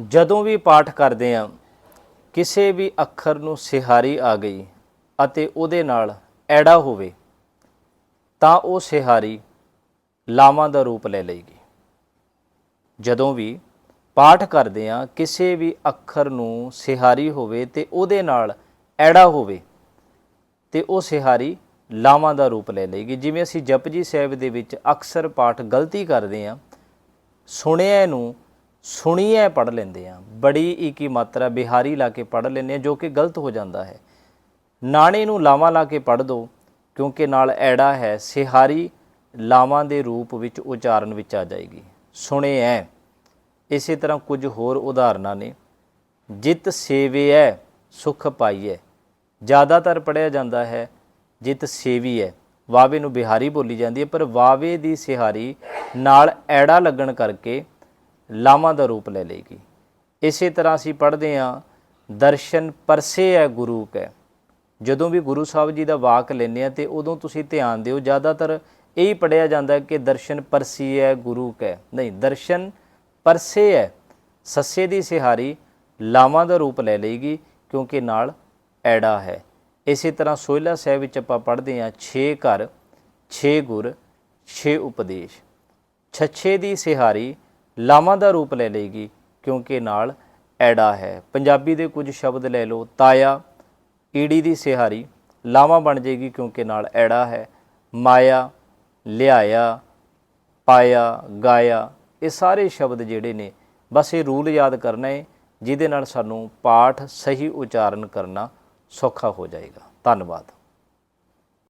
ਜਦੋਂ ਵੀ ਪਾਠ ਕਰਦੇ ਆ, ਕਿਸੇ ਵੀ ਅੱਖਰ ਨੂੰ ਸਿਹਾਰੀ ਆ ਗਈ ਅਤੇ ਉਹਦੇ ਨਾਲ ਐੜਾ ਹੋਵੇ, ਤਾਂ ਉਹ ਸਿਹਾਰੀ ਲਾਵਾਂ ਦਾ ਰੂਪ ਲੈ ਲਏਗੀ। ਜਦੋਂ ਵੀ ਪਾਠ ਕਰਦੇ ਆ, ਕਿਸੇ ਵੀ ਅੱਖਰ ਨੂੰ ਸਿਹਾਰੀ ਹੋਵੇ ਤੇ ਉਹਦੇ ਨਾਲ ਐੜਾ ਹੋਵੇ, ਤੇ ਉਹ ਸਿਹਾਰੀ ਲਾਵਾਂ ਦਾ ਰੂਪ ਲੈ ਲਏਗੀ। ਜਿਵੇਂ ਅਸੀਂ ਜਪਜੀ ਸਾਹਿਬ ਦੇ ਵਿੱਚ ਅਕਸਰ ਪਾਠ ਗਲਤੀ ਕਰਦੇ ਆ, ਸੁਣਿਆ ਨੂੰ ਸੁਣੀਏ ਪੜ ਲੈਂਦੇ ਆ ਬੜੀ ਈਕੀ ਮਾਤਰਾ ਬਿਹਾਰੀ ਲਾ ਕੇ ਪੜ ਲੈਂਦੇ ਆ ਜੋ ਕਿ ਗਲਤ ਹੋ ਜਾਂਦਾ ਹੈ। ਨਾਣੇ ਨੂੰ ਲਾਵਾਂ ਲਾ ਕੇ ਪੜ ਦੋ, ਕਿਉਂਕਿ ਨਾਲ ਐੜਾ ਹੈ, ਸਿਹਾਰੀ ਲਾਵਾਂ ਦੇ ਰੂਪ ਵਿੱਚ ਉਚਾਰਨ ਵਿੱਚ ਆ ਜਾਏਗੀ। ਸੁਣਿਐ ਇਸੇ ਤਰ੍ਹਾਂ ਕੁਝ ਹੋਰ ਉਦਾਹਰਨਾਂ ਨੇ। ਜਿਤ ਸੇਵਿਐ ਸੁਖ ਪਾਈਐ। ਜ਼ਿਆਦਾਤਰ ਪੜਿਆ ਜਾਂਦਾ ਹੈ, ਜਿਤ ਹੈ ਵਾਵੇ ਨੂੰ ਬਿਹਾਰੀ ਬੋਲੀ ਜਾਂਦੀ ਹੈ, ਪਰ ਵਾਵੇ ਦੀ ਸਿਹਾਰੀ ਨਾਲ ਐੜਾ ਲੱਗਣ ਕਰਕੇ ਲਾਵਾਂ ਦਾ ਰੂਪ ਲੈ ਲਏਗੀ। ਇਸੇ ਤਰ੍ਹਾਂ ਅਸੀਂ ਪੜ੍ਹਦੇ ਹਾਂ, ਦਰਸ਼ਨ ਪਰਸੇ ਹੈ ਗੁਰੂ ਕੈ। ਜਦੋਂ ਵੀ ਗੁਰੂ ਸਾਹਿਬ ਜੀ ਦਾ ਵਾਕ ਲੈਂਦੇ ਆ ਤੇ ਉਦੋਂ ਤੁਸੀਂ ਧਿਆਨ ਦਿਓ, ਜ਼ਿਆਦਾਤਰ ਇਹੀ ਪੜਿਆ ਜਾਂਦਾ ਕਿ ਦਰਸ਼ਨ ਪਰਸੀ ਹੈ ਗੁਰੂ ਕੈ। ਨਹੀਂ, ਦਰਸ਼ਨ ਪਰਸੇ ਹੈ, ਸੱਸੇ ਦੀ ਸਿਹਾਰੀ ਲਾਵਾਂ ਦਾ ਰੂਪ ਲੈ ਲਏਗੀ ਕਿਉਂਕਿ ਨਾਲ ਐੜਾ ਹੈ। ਇਸੇ ਤਰ੍ਹਾਂ ਸੋਹਿਲਾ ਸਾਹਿਬ ਵਿੱਚ ਆਪਾਂ ਪੜ੍ਹਦੇ ਹਾਂ 6 ਘਰ 6 ਗੁਰ 6 ਉਪਦੇਸ਼। ਛੱਛੇ ਦੀ ਸਿਹਾਰੀ ਲਾਵਾਂ ਦਾ ਰੂਪ ਲੈ ਲਏਗੀ, ਕਿਉਂਕਿ ਨਾਲ ਐੜਾ ਹੈ। ਪੰਜਾਬੀ ਦੇ ਕੁਝ ਸ਼ਬਦ ਲੈ ਲਓ, ਤਾਇਆ, ਈੜੀ ਦੀ ਸਿਹਾਰੀ, ਲਾਵਾਂ ਬਣ ਜਾਏਗੀ ਕਿਉਂਕਿ ਨਾਲ ਐੜਾ ਹੈ। ਮਾਇਆ, ਲਿਆਇਆ, ਪਾਇਆ, ਗਾਇਆ, ਇਹ ਸਾਰੇ ਸ਼ਬਦ ਜਿਹੜੇ ਨੇ, ਬਸ ਇਹ ਰੂਲ ਯਾਦ ਕਰਨਾ ਹੈ, ਜਿਹਦੇ ਨਾਲ ਸਾਨੂੰ ਪਾਠ ਸਹੀ ਉਚਾਰਨ ਕਰਨਾ ਸੌਖਾ ਹੋ ਜਾਏਗਾ। ਧੰਨਵਾਦ।